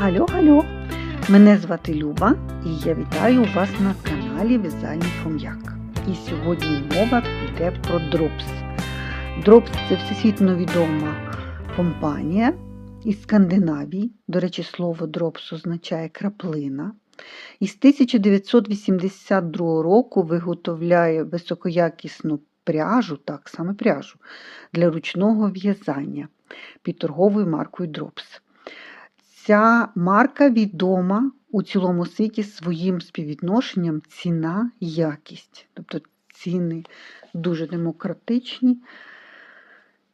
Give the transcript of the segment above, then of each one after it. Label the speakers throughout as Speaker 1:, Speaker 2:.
Speaker 1: Алло! Мене звати Люба і я вітаю вас на каналі В'язальний Хом'як. І сьогодні мова піде про Дропс. Дропс це всесвітньо відома компанія із Скандинавії. До речі, слово Дропс означає краплина. І з 1982 року виготовляє високоякісну пряжу, так саме пряжу, для ручного в'язання під торговою маркою Drops. Ця марка відома у цілому світі своїм співвідношенням ціна-якість. Тобто ціни дуже демократичні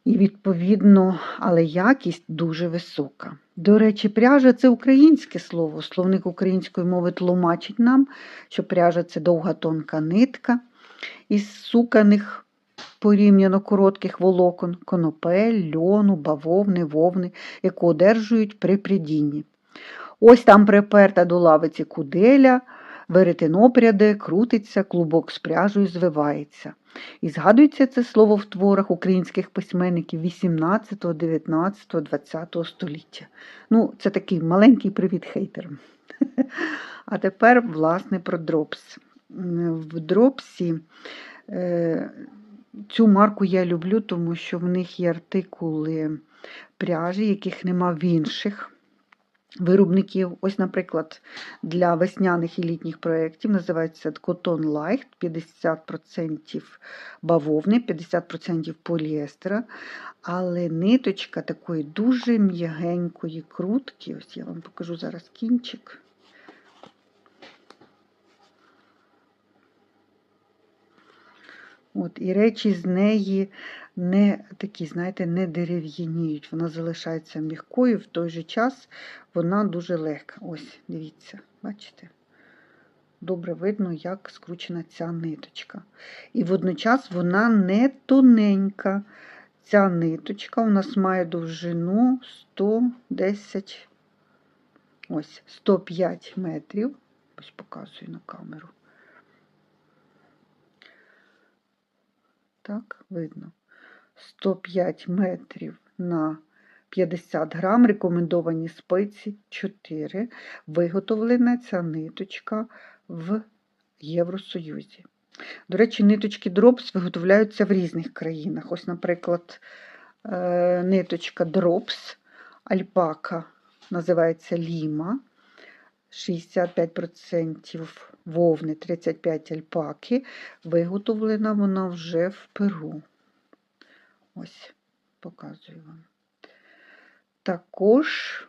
Speaker 1: і, відповідно, але якість дуже висока. До речі, пряжа це українське слово. Словник української мови тлумачить нам, що пряжа це довга тонка нитка із суканих порівняно коротких волокон, конопель, льону, бавовни, вовни, яку одержують при придінні. Ось там приперта до лавиці куделя, веретенопряде, крутиться, клубок з пряжею звивається. І згадується це слово в творах українських письменників 18, 19, 20 століття. Ну, це такий маленький привіт хейтерам. А тепер, власне, про дропс. В дропсі е, Цю марку я люблю, тому що в них є артикули пряжі, яких нема в інших виробників. Ось, наприклад, для весняних і літніх проєктів називається Cotton Light, 50% бавовни, 50% поліестера. Але ниточка такої дуже м'ягенької крутки. Ось я вам покажу зараз кінчик. От, І речі з неї не такі, знаєте, не дерев'яніють. Вона залишається м'якою, в той же час вона дуже легка. Ось, дивіться, бачите? Добре видно, як скручена ця ниточка. І водночас вона не тоненька. Ця ниточка у нас має довжину 110, ось, 105 метрів. Ось показую на камеру. Так, видно. 105 метрів на 50 грам, рекомендовані спиці 4. Виготовлена ця ниточка в Євросоюзі. До речі, ниточки Drops виготовляються в різних країнах. Ось, наприклад, е, ниточка Drops Альпака називається Ліма. 65% вовни, 35 альпаки. Виготовлена вона вже в Перу. Ось, показую вам. Також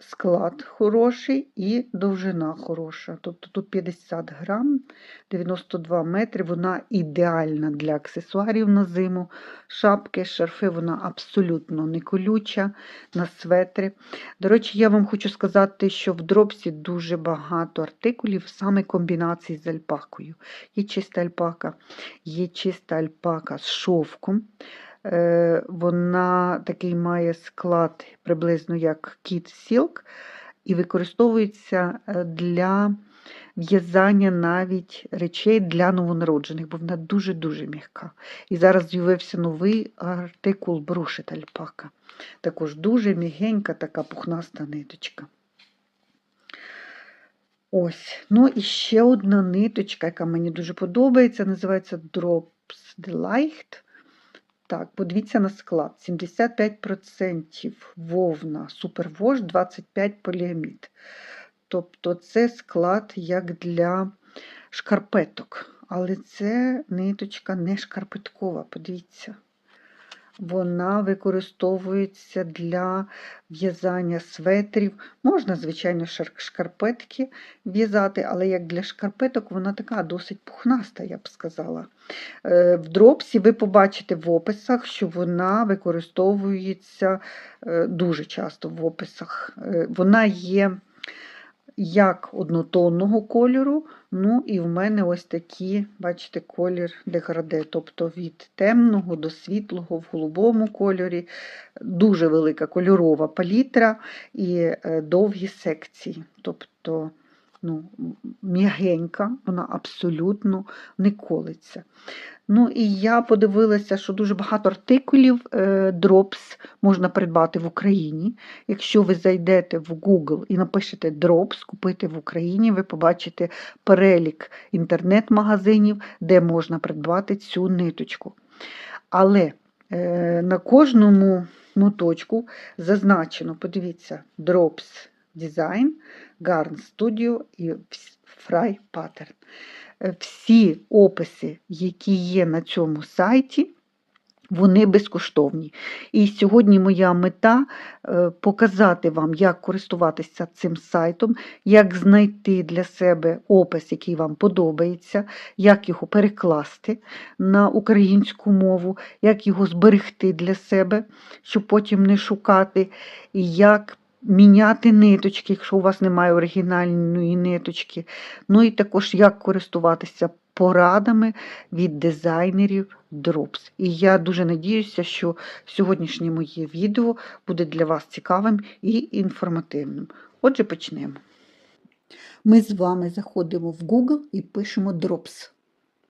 Speaker 1: склад хороший і довжина хороша. Тобто тут 50 грам, 92 метри, вона ідеальна для аксесуарів на зиму. Шапки, шарфи, вона абсолютно не колюча на светри. До речі, я вам хочу сказати, що в дропсі дуже багато артикулів, саме комбінації з альпакою. Є чиста альпака, є чиста альпака з шовком. Е, вона такий має склад приблизно як кіт Silk, і використовується е, для в'язання навіть речей для новонароджених, бо вона дуже-дуже м'яка. І зараз з'явився новий артикул брошет альпака. Також дуже м'ягенька така пухнаста ниточка. Ось, ну і ще одна ниточка, яка мені дуже подобається, називається Drops Delight. Так, подивіться на склад: 75% вовна, супервож, 25 поліамід. Тобто це склад як для шкарпеток. Але це ниточка не шкарпеткова, подивіться. Вона використовується для в'язання светрів. Можна, звичайно, шкарпетки в'язати, але як для шкарпеток вона така досить пухнаста, я б сказала. Е, в дропсі ви побачите в описах, що вона використовується е, дуже часто в описах. Е, вона є як однотонного кольору, ну і в мене ось такі, бачите, колір деграде, тобто від темного до світлого в голубому кольорі, дуже велика кольорова палітра і довгі секції. тобто ну, м'ягенька, вона абсолютно не колиться. Ну і я подивилася, що дуже багато артикулів е, Drops можна придбати в Україні. Якщо ви зайдете в Google і напишете Drops, купити в Україні, ви побачите перелік інтернет-магазинів, де можна придбати цю ниточку. Але е, на кожному моточку зазначено, подивіться, Drops Design, Garn Studio і Fry Pattern. Е, Всі описи, які є на цьому сайті, вони безкоштовні. І сьогодні моя мета е, показати вам, як користуватися цим сайтом, як знайти для себе опис, який вам подобається, як його перекласти на українську мову, як його зберегти для себе, щоб потім не шукати, і як міняти ниточки, якщо у вас немає оригінальної ниточки. Ну і також як користуватися порадами від дизайнерів Drops. І я дуже надіюся, що сьогоднішнє моє відео буде для вас цікавим і інформативним. Отже, почнемо. Ми з вами заходимо в Google і пишемо Drops.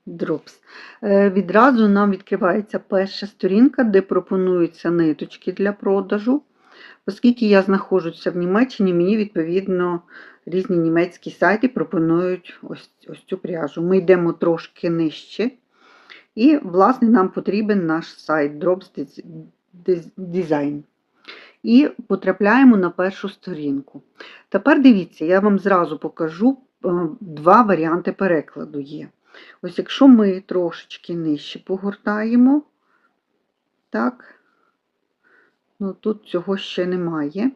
Speaker 1: Drops. Е, Відразу нам відкривається перша сторінка, де пропонуються ниточки для продажу. Оскільки я знаходжуся в Німеччині, мені відповідно різні німецькі сайти пропонують ось, ось цю пряжу. Ми йдемо трошки нижче. І, власне, нам потрібен наш сайт Drops Design. І потрапляємо на першу сторінку. Тепер дивіться, я вам зразу покажу е, два варіанти перекладу є. Ось якщо ми трошечки нижче погортаємо, так, ну тут цього ще немає.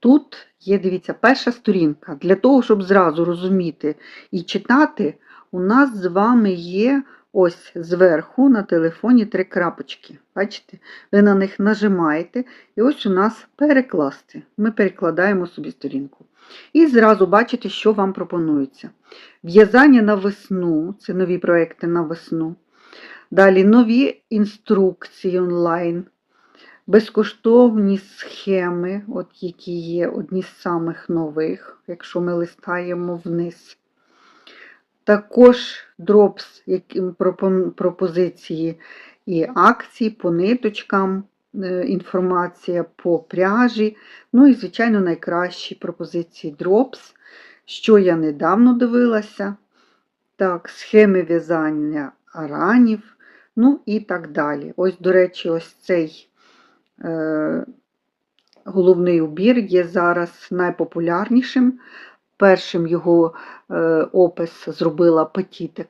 Speaker 1: Тут є, дивіться, перша сторінка. Для того, щоб зразу розуміти і читати, у нас з вами є ось зверху на телефоні три крапочки. Бачите? Ви на них нажимаєте, і ось у нас перекласти. Ми перекладаємо собі сторінку. І зразу бачите, що вам пропонується. В'язання на весну це нові проекти на весну. Далі нові інструкції онлайн, безкоштовні схеми, от які є одні з самих нових, якщо ми листаємо вниз. Також дропс, пропозиції і акції по ниточкам, е, інформація по пряжі. Ну і, звичайно, найкращі пропозиції дропс, що я недавно дивилася. Так, схеми в'язання аранів, ну і так далі. Ось, до речі, ось цей головний убір є зараз найпопулярнішим. Першим його е, опис зробила Петіте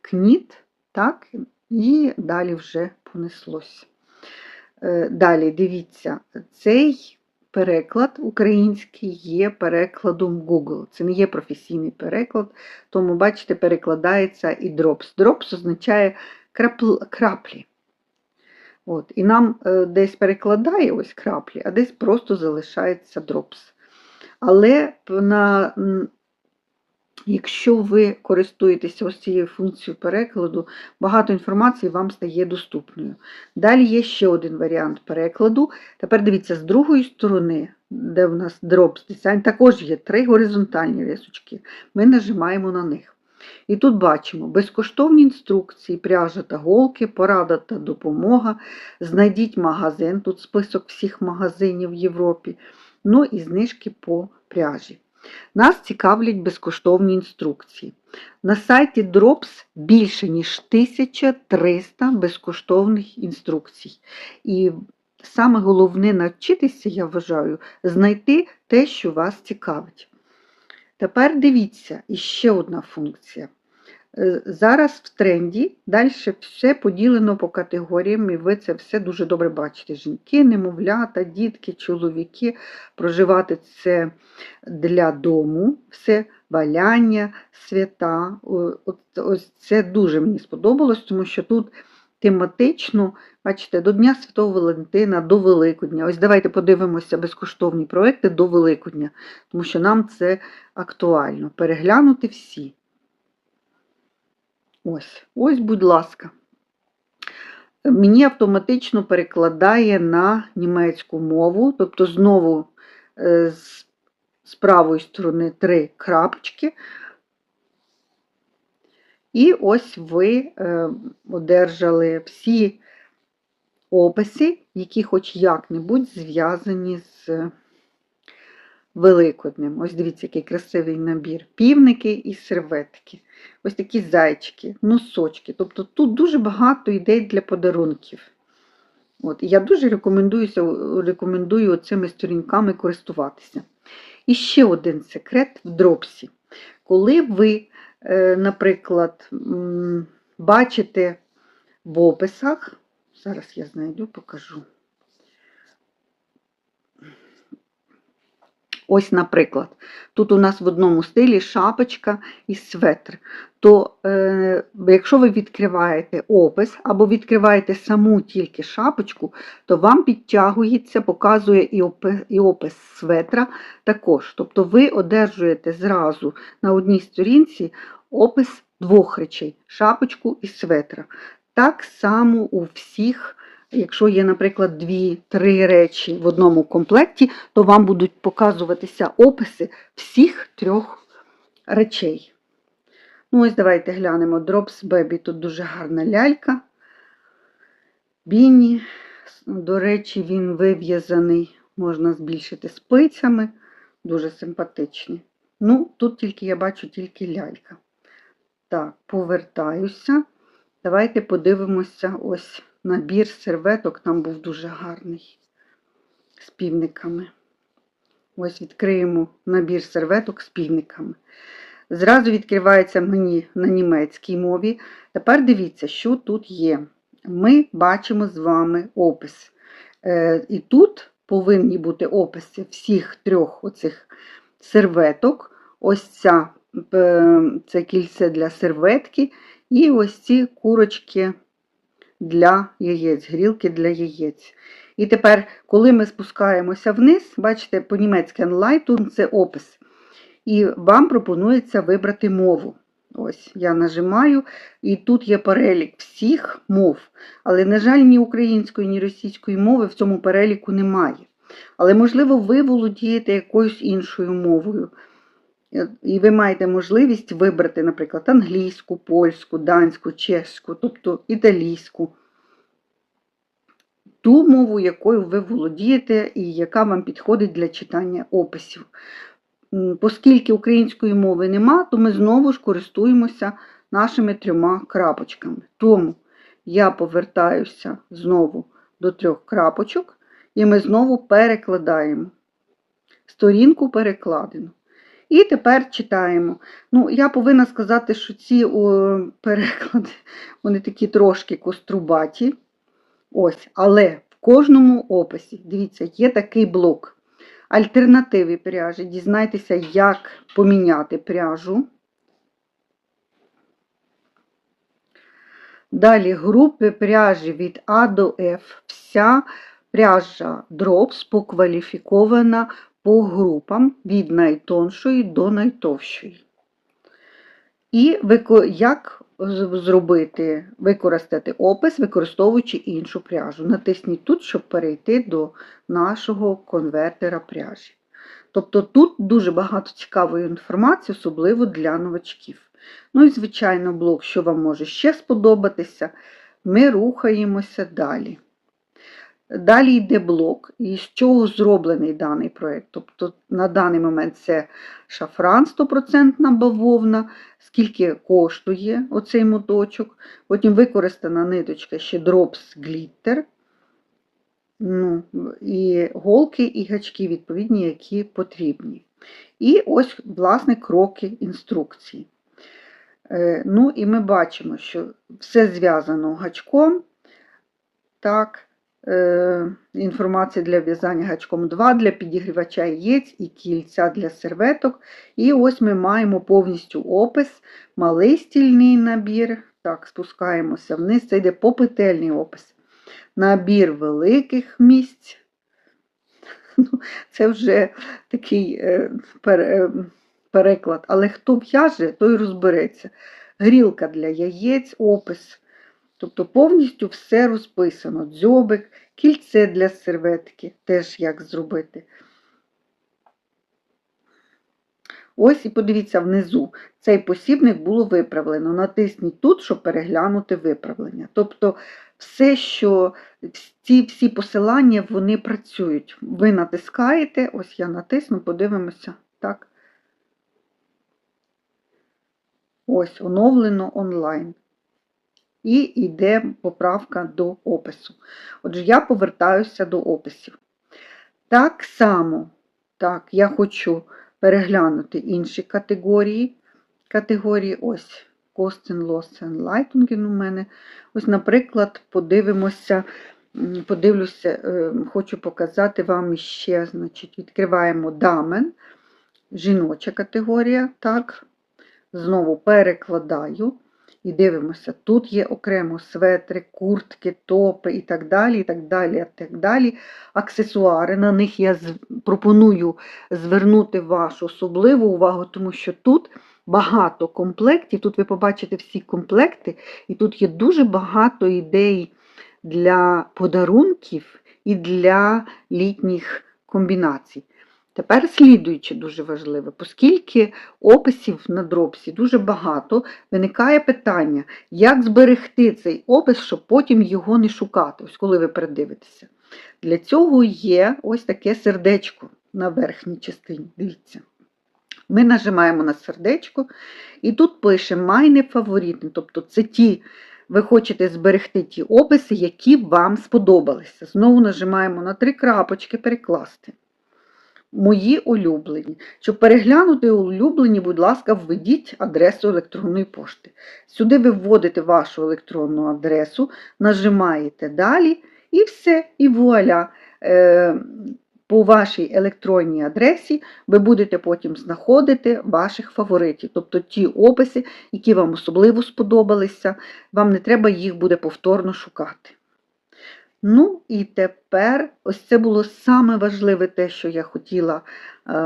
Speaker 1: Кніт, так, і далі вже понеслось. Е, далі дивіться, цей переклад український є перекладом Google. Це не є професійний переклад, тому, бачите, перекладається і drops. Drops означає крапл, краплі. От, І нам е, десь перекладає ось краплі, а десь просто залишається drops. Але на, якщо ви користуєтеся ось цією функцією перекладу, багато інформації вам стає доступною. Далі є ще один варіант перекладу. Тепер дивіться, з другої сторони, де в нас Drops Design, також є три горизонтальні рисочки. Ми нажимаємо на них. І тут бачимо безкоштовні інструкції, пряжа та голки, порада та допомога. Знайдіть магазин, тут список всіх магазинів в Європі ну і знижки по пряжі. Нас цікавлять безкоштовні інструкції. На сайті Drops більше, ніж 1300 безкоштовних інструкцій. І саме головне навчитися, я вважаю, знайти те, що вас цікавить. Тепер дивіться, іще одна функція. Е, зараз в тренді далі все поділено по категоріям, і ви це все дуже добре бачите. Жінки, немовлята, дітки, чоловіки. Проживати це для дому, все валяння, свята. Ось Це дуже мені сподобалось, тому що тут тематично, бачите, до Дня Святого Валентина, до Великодня. Ось давайте подивимося безкоштовні проекти до Великодня, тому що нам це актуально. Переглянути всі. Ось, ось, будь ласка. Мені автоматично перекладає на німецьку мову, тобто знову е, з правої сторони три крапочки. І ось ви е, одержали всі описи, які хоч як-небудь зв'язані з Великоднем. Ось дивіться, який красивий набір. Півники і серветки. Ось такі зайчики, носочки. Тобто тут дуже багато ідей для подарунків. От, я дуже рекомендую цими сторінками користуватися. І ще один секрет в дропсі. Коли ви, наприклад, бачити в описах, зараз я знайду, покажу. Ось, наприклад, тут у нас в одному стилі шапочка і светр. То е, якщо ви відкриваєте опис або відкриваєте саму тільки шапочку, то вам підтягується, показує і опис, і опис светра також. Тобто ви одержуєте зразу на одній сторінці опис двох речей шапочку і светра. Так само у всіх. Якщо є, наприклад, дві-три речі в одному комплекті, то вам будуть показуватися описи всіх трьох речей. Ну, ось давайте глянемо. Drops Baby. Тут дуже гарна лялька. Біні. До речі, він вив'язаний, можна збільшити спицями. Дуже симпатичний. Ну, тут тільки я бачу тільки лялька. Так, повертаюся. Давайте подивимося ось набір серветок там був дуже гарний з півниками. Ось відкриємо набір серветок з півниками. Зразу відкривається мені на німецькій мові. Тепер дивіться, що тут є. Ми бачимо з вами опис. Е, І тут повинні бути описи всіх трьох оцих серветок. Ось ця, це кільце для серветки, і ось ці курочки для яєць, грілки для яєць. І тепер, коли ми спускаємося вниз, бачите, по-німецьки Anleitung – це опис. І вам пропонується вибрати мову. Ось, я нажимаю, і тут є перелік всіх мов. Але, на жаль, ні української, ні російської мови в цьому переліку немає. Але, можливо, ви володієте якоюсь іншою мовою. І ви маєте можливість вибрати, наприклад, англійську, польську, данську, чеську, тобто італійську, ту мову, якою ви володієте, і яка вам підходить для читання описів. Оскільки української мови нема, то ми знову ж користуємося нашими трьома крапочками. Тому я повертаюся знову до трьох крапочок, і ми знову перекладаємо сторінку перекладену. І тепер читаємо. Ну, Я повинна сказати, що ці о, переклади вони такі трошки кострубаті. Ось, Але в кожному описі, дивіться, є такий блок. Альтернативи пряжі. Дізнайтеся, як поміняти пряжу. Далі групи пряжі від А до F. Вся пряжа Drops покваліфікована по групам від найтоншої до найтовщої. І як зробити, використати опис, використовуючи іншу пряжу. Натисніть тут, щоб перейти до нашого конвертера пряжі. Тобто тут дуже багато цікавої інформації, особливо для новачків. Ну і, звичайно, блок, що вам може ще сподобатися, ми рухаємося далі. Далі йде блок, із чого зроблений даний проєкт. Тобто на даний момент це шафран 100% бавовна, скільки коштує оцей моточок. Потім використана ниточка ще Drops Glitter. Ну, І голки і гачки, відповідні, які потрібні. І ось, власне, кроки інструкції. Е, ну, і ми бачимо, що все зв'язано гачком. Так, інформація для в'язання гачком 2 для підігрівача яєць і кільця для серветок. І ось ми маємо повністю опис, малий стільний набір. Так, спускаємося вниз, це йде попетельний опис. Набір великих місць. Ну, Це вже такий е, е, переклад. Але хто в'яже, той розбереться. Грілка для яєць, опис. Тобто повністю все розписано. Дзьобик, кільце для серветки, теж як зробити. Ось і подивіться внизу. Цей посібник було виправлено. Натисніть тут, щоб переглянути виправлення. Тобто, все, що ці всі посилання, вони працюють. Ви натискаєте, ось я натисну, подивимося. Так. Ось, оновлено онлайн. І йде поправка до опису. Отже, я повертаюся до описів. Так само, так, я хочу переглянути інші категорії. Категорії ось Cost and Loss у мене. Ось, наприклад, подивимося, подивлюся, е, хочу показати вам ще, значить, відкриваємо Дамен, жіноча категорія, так, знову перекладаю. І дивимося, тут є окремо светри, куртки, топи і так далі, і так далі, і так далі. Аксесуари. На них я пропоную звернути вашу особливу увагу, тому що тут багато комплектів. Тут ви побачите всі комплекти, і тут є дуже багато ідей для подарунків і для літніх комбінацій. Тепер слідуюче дуже важливе, оскільки описів на дропсі дуже багато, виникає питання, як зберегти цей опис, щоб потім його не шукати, ось коли ви передивитеся. Для цього є ось таке сердечко на верхній частині. Дивіться. Ми нажимаємо на сердечко, і тут пише «Майне фаворитні», тобто це ті, ви хочете зберегти ті описи, які вам сподобалися. Знову нажимаємо на три крапочки перекласти. Мої улюблені. Щоб переглянути улюблені, будь ласка, введіть адресу електронної пошти. Сюди ви вводите вашу електронну адресу, нажимаєте далі і все, і вуаля. Е, По вашій електронній адресі ви будете потім знаходити ваших фаворитів, тобто ті описи, які вам особливо сподобалися, вам не треба їх буде повторно шукати. Ну і тепер ось це було саме важливе те, що я хотіла е,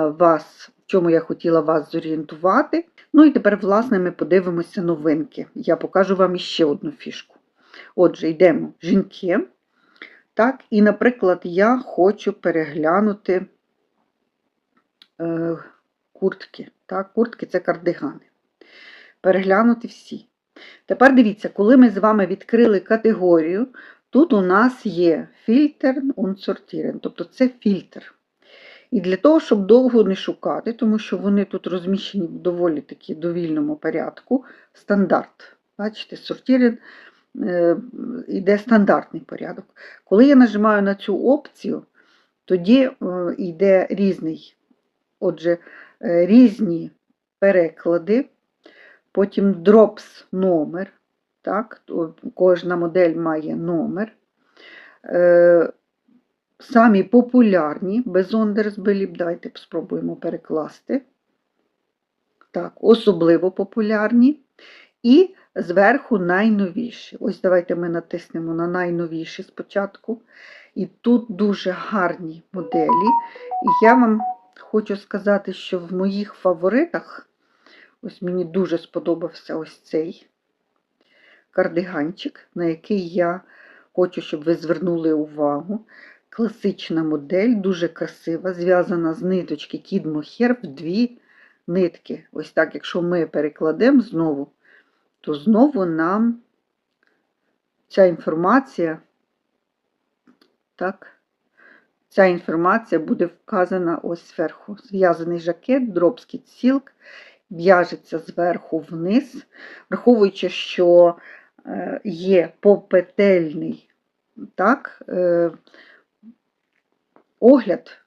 Speaker 1: вас, в чому я хотіла вас зорієнтувати. Ну і тепер, власне, ми подивимося новинки. Я покажу вам іще одну фішку. Отже, йдемо жінки. Так, і, наприклад, я хочу переглянути е, куртки. Так, Куртки це кардигани. Переглянути всі. Тепер дивіться, коли ми з вами відкрили категорію, Тут у нас є фільтр unsortieren, тобто це фільтр. І для того, щоб довго не шукати, тому що вони тут розміщені в доволі таки довільному порядку, стандарт. Бачите, сортірен йде стандартний порядок. Коли я нажимаю на цю опцію, тоді йде різний, отже, е, різні переклади, потім drops номер. Так, Кожна модель має номер. Е, Самі популярні без Ондерсбеліп, давайте спробуємо перекласти. Так, Особливо популярні. І зверху найновіші. Ось давайте ми натиснемо на найновіші спочатку. І тут дуже гарні моделі. І я вам хочу сказати, що в моїх фаворитах, ось мені дуже сподобався ось цей кардиганчик, на який я хочу, щоб ви звернули увагу. Класична модель, дуже красива, зв'язана з ниточки Mohair в дві нитки. Ось так, якщо ми перекладемо знову, то знову нам ця інформація, так, ця інформація буде вказана ось зверху. Зв'язаний жакет, дропський сілк, в'яжеться зверху вниз, враховуючи, що є попетельний так, е, огляд,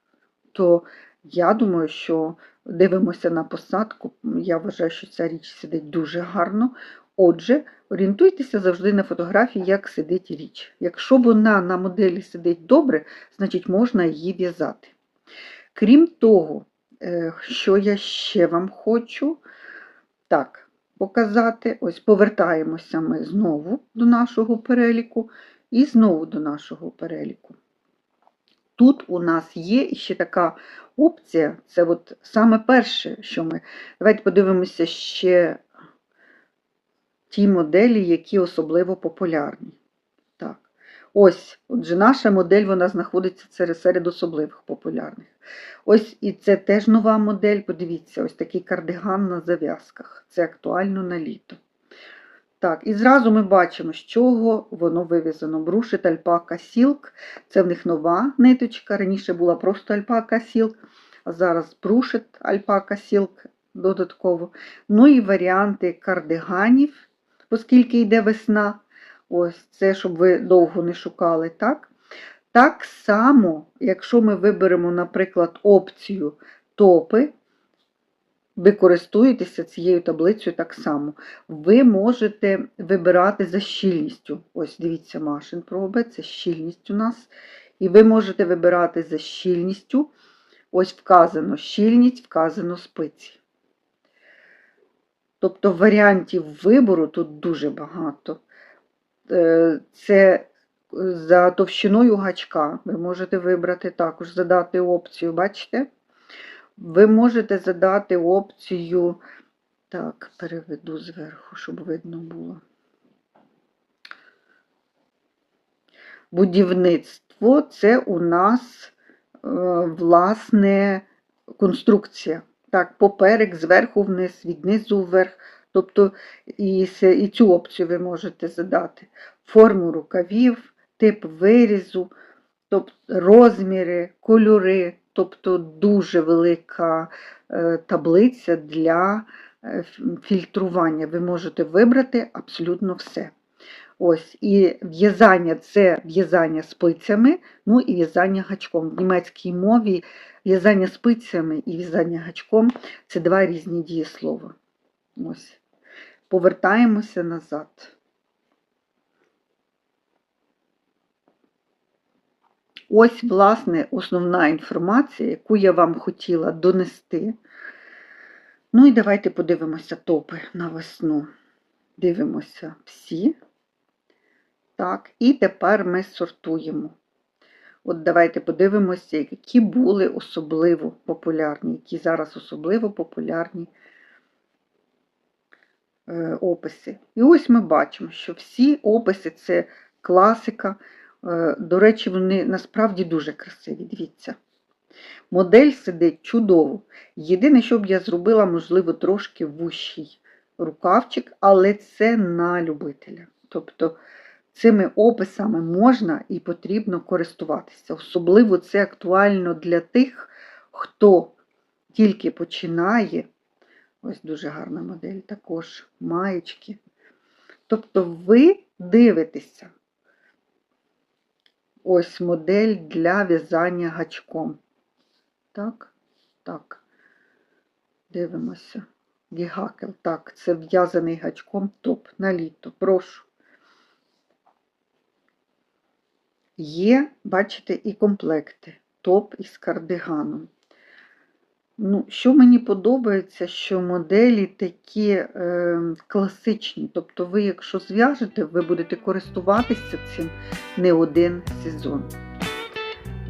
Speaker 1: то я думаю, що дивимося на посадку. Я вважаю, що ця річ сидить дуже гарно. Отже, орієнтуйтеся завжди на фотографії, як сидить річ. Якщо вона на моделі сидить добре, значить можна її в'язати. Крім того, е, що я ще вам хочу, так, показати. Ось повертаємося ми знову до нашого переліку і знову до нашого переліку. Тут у нас є ще така опція, це от саме перше, що ми. Давайте подивимося ще ті моделі, які особливо популярні. Ось, отже, наша модель вона знаходиться серед, особливих популярних. Ось і це теж нова модель. Подивіться, ось такий кардиган на зав'язках. Це актуально на літо. Так, і зразу ми бачимо, з чого воно вив'язано. Брушит альпака сілк. Це в них нова ниточка. Раніше була просто альпака сілк, а зараз брушит альпака сілк додатково. Ну і варіанти кардиганів, оскільки йде весна. Ось це, щоб ви довго не шукали, так? Так само, якщо ми виберемо, наприклад, опцію топи, ви користуєтеся цією таблицею так само. Ви можете вибирати за щільністю. Ось, дивіться, Машин проби, це щільність у нас. І ви можете вибирати за щільністю. Ось вказано щільність, вказано спиці. Тобто варіантів вибору тут дуже багато. Е, Це за товщиною гачка. Ви можете вибрати також, задати опцію, бачите? Ви можете задати опцію, так, переведу зверху, щоб видно було. Будівництво це у нас, е, власне, конструкція. Так, поперек, зверху вниз, від низу вверх. Тобто і, і цю опцію ви можете задати. Форму рукавів, тип вирізу, тобто розміри, кольори, тобто дуже велика е, таблиця для е, фільтрування. Ви можете вибрати абсолютно все. Ось, і в'язання це в'язання спицями, ну і в'язання гачком. В німецькій мові в'язання спицями і в'язання гачком це два різні дієслова. Ось. Повертаємося назад. Ось, власне, основна інформація, яку я вам хотіла донести. Ну і давайте подивимося топи на весну. Дивимося всі. Так, і тепер ми сортуємо. От давайте подивимося, які були особливо популярні, які зараз особливо популярні описи. І ось ми бачимо, що всі описи це класика. Е, До речі, вони насправді дуже красиві. Дивіться. Модель сидить чудово. Єдине, що б я зробила, можливо, трошки вущий рукавчик, але це на любителя. Тобто цими описами можна і потрібно користуватися. Особливо це актуально для тих, хто тільки починає. Ось дуже гарна модель, також маєчки. Тобто ви дивитеся. Ось модель для в'язання гачком. Так, так. Дивимося. Гігакел. Так, це в'язаний гачком топ на літо. Прошу. Є, бачите, і комплекти. Топ із кардиганом. Ну, що мені подобається, що моделі такі е, класичні. Тобто, ви, якщо зв'яжете, ви будете користуватися цим не один сезон.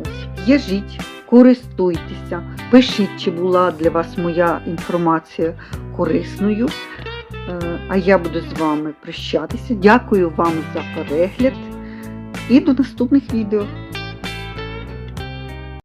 Speaker 1: Ось, В'яжіть, користуйтеся, пишіть, чи була для вас моя інформація корисною. Е, А я буду з вами прощатися. Дякую вам за перегляд і до наступних відео.